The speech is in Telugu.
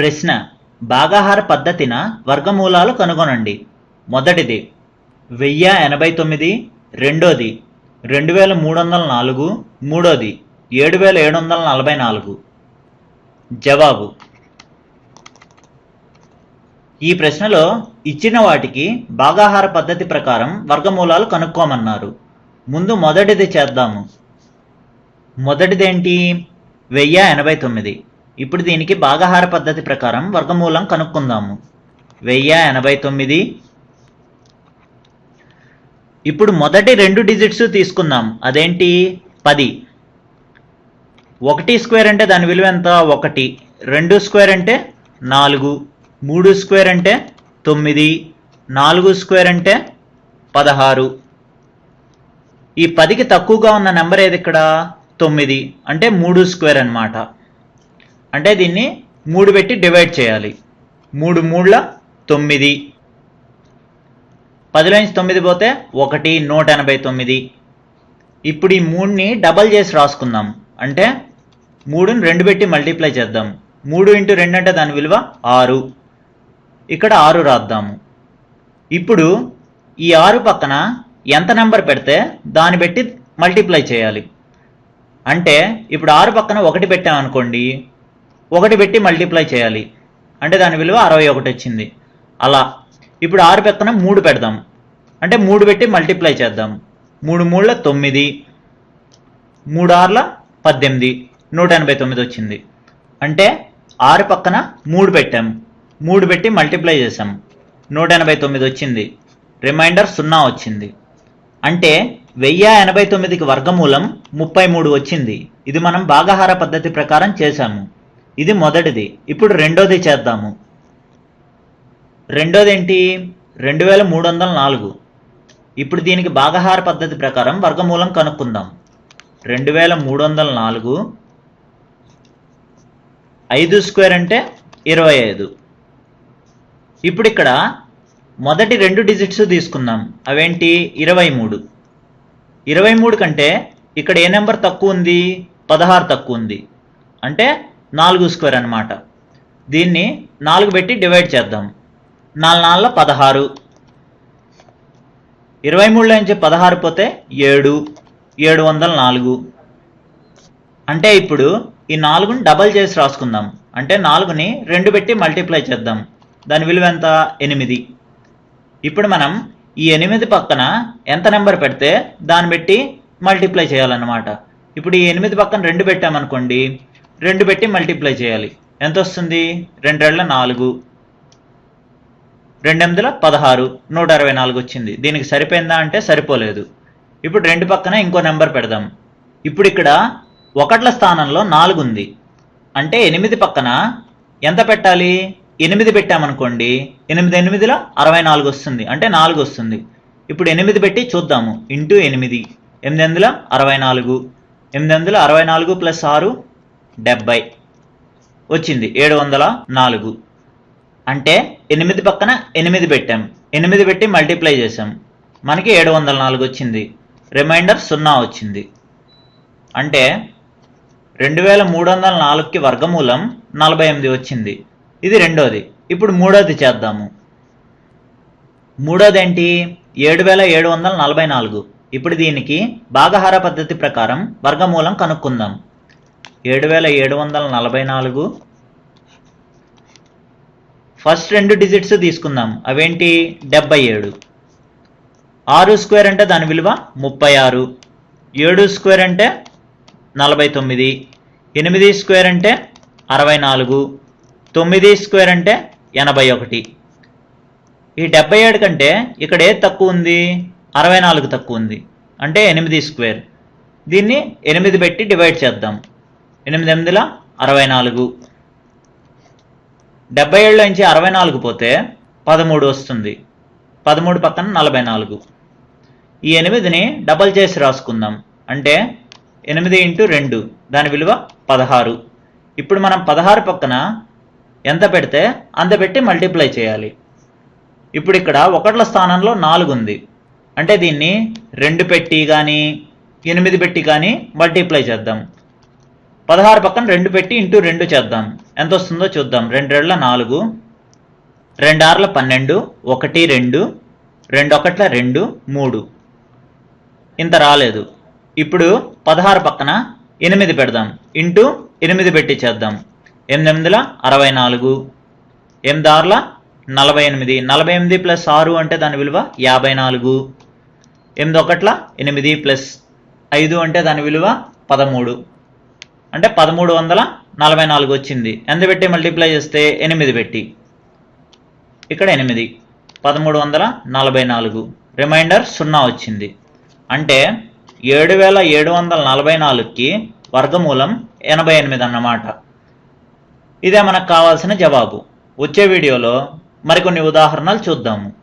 ప్రశ్న భాగాహార పద్ధతిన వర్గమూలాలు కనుగొనండి. మొదటిది వెయ్యి ఎనభై తొమ్మిది రెండోది రెండు వేల మూడు వందల నాలుగు మూడోది ఏడు వేల ఏడు వందల నలభై నాలుగు. జవాబు ఈ ప్రశ్నలో ఇచ్చిన వాటికి భాగాహార పద్ధతి ప్రకారం వర్గమూలాలు కనుక్కోమన్నారు. ముందు మొదటిది చేద్దాము. మొదటిదేంటి? వెయ్యి ఎనభై తొమ్మిది. ఇప్పుడు దీనికి భాగాహార పద్ధతి ప్రకారం వర్గమూలం కనుక్కుందాము. వెయ్యి ఎనభై తొమ్మిది. ఇప్పుడు మొదటి రెండు డిజిట్స్ తీసుకుందాం. అదేంటి? పది. ఒకటి స్క్వేర్ అంటే దాని విలువ ఎంత? ఒకటి. రెండు స్క్వేర్ అంటే నాలుగు. మూడు స్క్వేర్ అంటే తొమ్మిది. నాలుగు స్క్వేర్ అంటే పదహారు. ఈ పదికి తక్కువగా ఉన్న నెంబర్ ఏది ఇక్కడ? తొమ్మిది. అంటే మూడు స్క్వేర్ అన్నమాట. అంటే దీన్ని మూడు పెట్టి డివైడ్ చేయాలి. మూడు మూడుల తొమ్మిది. పదిలో నుంచి తొమ్మిది పోతే ఒకటి నూట ఎనభై తొమ్మిది. ఇప్పుడు ఈ మూడుని డబల్ చేసి రాసుకుందాం. అంటే మూడుని రెండు పెట్టి మల్టిప్లై చేద్దాం. మూడు ఇంటూ రెండు అంటే దాని విలువ ఆరు. ఇక్కడ ఆరు రాద్దాము. ఇప్పుడు ఈ ఆరు పక్కన ఎంత నెంబర్ పెడితే దాన్ని బట్టి మల్టిప్లై చేయాలి. అంటే ఇప్పుడు ఆరు పక్కన ఒకటి పెట్టామనుకోండి ఒకటి పెట్టి మల్టిప్లై చేయాలి. అంటే దాని విలువ అరవై ఒకటి వచ్చింది. అలా. ఇప్పుడు ఆరు పక్కన మూడు పెడదాం. అంటే మూడు పెట్టి మల్టిప్లై చేద్దాం. మూడు మూడుల తొమ్మిది. మూడు ఆరుల పద్దెనిమిది. నూట ఎనభై తొమ్మిది వచ్చింది. అంటే ఆరు పక్కన మూడు పెట్టాం. మూడు పెట్టి మల్టిప్లై చేసాం నూట ఎనభై తొమ్మిది వచ్చింది. రిమైండర్ సున్నా వచ్చింది. అంటే వెయ్యి ఎనభై తొమ్మిదికి వర్గమూలం ముప్పై మూడు వచ్చింది. ఇది మనం భాగాహార పద్ధతి ప్రకారం చేశాము. ఇది మొదటిది. ఇప్పుడు రెండోది చేద్దాము. రెండోది ఏంటి రెండు వేల మూడు వందల నాలుగు. ఇప్పుడు దీనికి భాగాహార పద్ధతి ప్రకారం వర్గమూలం కనుక్కుందాం. రెండు వేల మూడు వందల నాలుగు ఐదు స్క్వేర్ అంటే ఇరవై ఐదు. ఇప్పుడు ఇక్కడ మొదటి రెండు డిజిట్స్ తీసుకుందాం. అవేంటి? ఇరవై మూడు. ఇరవై మూడు కంటే ఇక్కడ ఏ నెంబర్ తక్కువ ఉంది? పదహారు తక్కువ ఉంది. అంటే నాలుగు స్క్వేర్ అన్నమాట. దీన్ని నాలుగు పెట్టి డివైడ్ చేద్దాం. నాలుగు నాలుగుల పదహారు. ఇరవై మూడులో నుంచి పదహారు పోతే ఏడు. ఏడు వందల నాలుగు. అంటే ఇప్పుడు ఈ నాలుగుని డబల్ చేసి రాసుకుందాం. అంటే నాలుగుని రెండు పెట్టి మల్టిప్లై చేద్దాం. దాని విలువ ఎంత? ఎనిమిది. ఇప్పుడు మనం ఈ ఎనిమిది పక్కన ఎంత నెంబర్ పెడితే దాన్ని బట్టి మల్టిప్లై చేయాలన్నమాట. ఇప్పుడు ఈ ఎనిమిది పక్కన రెండు పెట్టామనుకోండి రెండు పెట్టి మల్టిప్లై చేయాలి. ఎంత వస్తుంది రెండేళ్ళ నాలుగు. రెండు ఎనిమిదిల పదహారు. నూట అరవై నాలుగు వచ్చింది. దీనికి సరిపోయిందా అంటే సరిపోలేదు. ఇప్పుడు రెండు పక్కన ఇంకో నెంబర్ పెడదాం. ఇప్పుడు ఇక్కడ ఒకట్ల స్థానంలో నాలుగు ఉంది. అంటే ఎనిమిది పక్కన ఎంత పెట్టాలి? ఎనిమిది పెట్టామనుకోండి ఎనిమిది ఎనిమిదిలో అరవై నాలుగు వస్తుంది. అంటే నాలుగు వస్తుంది. ఇప్పుడు ఎనిమిది పెట్టి చూద్దాము. ఇంటూ ఎనిమిది. ఎనిమిది వందల అరవై నాలుగు ఎనిమిది వందల అరవై నాలుగు ప్లస్ ఆరు. డెబ్బై. వచ్చింది ఏడు వందల నాలుగు. అంటే ఎనిమిది పక్కన ఎనిమిది పెట్టాం. ఎనిమిది పెట్టి మల్టిప్లై చేసాం మనకి ఏడు వందల నాలుగు వచ్చింది. రిమైండర్ సున్నా వచ్చింది. అంటే రెండు వేల మూడు వందల నాలుగుకి వర్గమూలం నలభై ఎనిమిది వచ్చింది. ఇది రెండోది. ఇప్పుడు మూడోది చేద్దాము. మూడోది ఏంటి? ఏడు వేల ఏడు వందల నలభై నాలుగు. ఇప్పుడు దీనికి భాగహార పద్ధతి ప్రకారం వర్గమూలం కనుక్కుందాం. ఏడు వేల ఏడు వందల నలభై నాలుగు. ఫస్ట్ రెండు డిజిట్స్ తీసుకుందాం. అవేంటి? డెబ్బై ఏడు. ఆరు స్క్వేర్ అంటే దాని విలువ ముప్పై ఆరు. ఏడు స్క్వేర్ అంటే నలభై తొమ్మిది. ఎనిమిది స్క్వేర్ అంటే అరవై నాలుగు. తొమ్మిది స్క్వేర్ అంటే ఎనభై ఒకటి. ఈ డెబ్బై ఏడు కంటే ఇక్కడ ఏది తక్కువ ఉంది? అరవై నాలుగు తక్కువ ఉంది. అంటే ఎనిమిది స్క్వేర్ దీన్ని ఎనిమిది పెట్టి డివైడ్ చేద్దాం. ఎనిమిది ఎనిమిదిల అరవై నాలుగు. డెబ్బై ఏళ్ళ నుంచి అరవై నాలుగు పోతే పదమూడు వస్తుంది. పదమూడు పక్కన నలభై నాలుగు. ఈ ఎనిమిదిని డబల్ చేసి రాసుకుందాం. అంటే ఎనిమిది ఇంటూ రెండు దాని విలువ పదహారు. ఇప్పుడు మనం పదహారు పక్కన ఎంత పెడితే అంత పెట్టి మల్టిప్లై చేయాలి. ఇప్పుడు ఇక్కడ ఒకట్ల స్థానంలో నాలుగు ఉంది. అంటే దీన్ని రెండు పెట్టి కానీ ఎనిమిది పెట్టి కానీ మల్టిప్లై చేద్దాం. పదహారు పక్కన రెండు పెట్టి ఇంటూ రెండు చేద్దాం. ఎంత వస్తుందో చూద్దాం. రెండు నాలుగు రెండు పన్నెండు ఒకటి రెండు రెండు ఒకట్ల రెండు మూడు. ఇంత రాలేదు. ఇప్పుడు పదహారు పక్కన ఎనిమిది పెడదాం. ఇంటూ ఎనిమిది పెట్టి చేద్దాం. ఎనిమిదిల అరవై నాలుగు ఎనిమిది నలభై ఎనిమిది. నలభై ఎనిమిది ప్లస్ ఆరు అంటే దాని విలువ యాభై నాలుగు. ఎనిమిది ఒకట్ల ఎనిమిది ప్లస్ ఐదు అంటే దాని విలువ పదమూడు. అంటే పదమూడు వందల నలభై నాలుగు వచ్చింది. ఎంత పెట్టి మల్టిప్లై చేస్తే ఎనిమిది పెట్టి? ఇక్కడ ఎనిమిది. పదమూడు వందల నలభై నాలుగు. రిమైండర్ సున్నా వచ్చింది. అంటే ఏడు వేల ఏడు వందల నలభై నాలుగుకి వర్గమూలం ఎనభై ఎనిమిది అన్నమాట. ఇదే మనకు కావాల్సిన జవాబు. వచ్చే వీడియోలో మరికొన్ని ఉదాహరణలు చూద్దాము.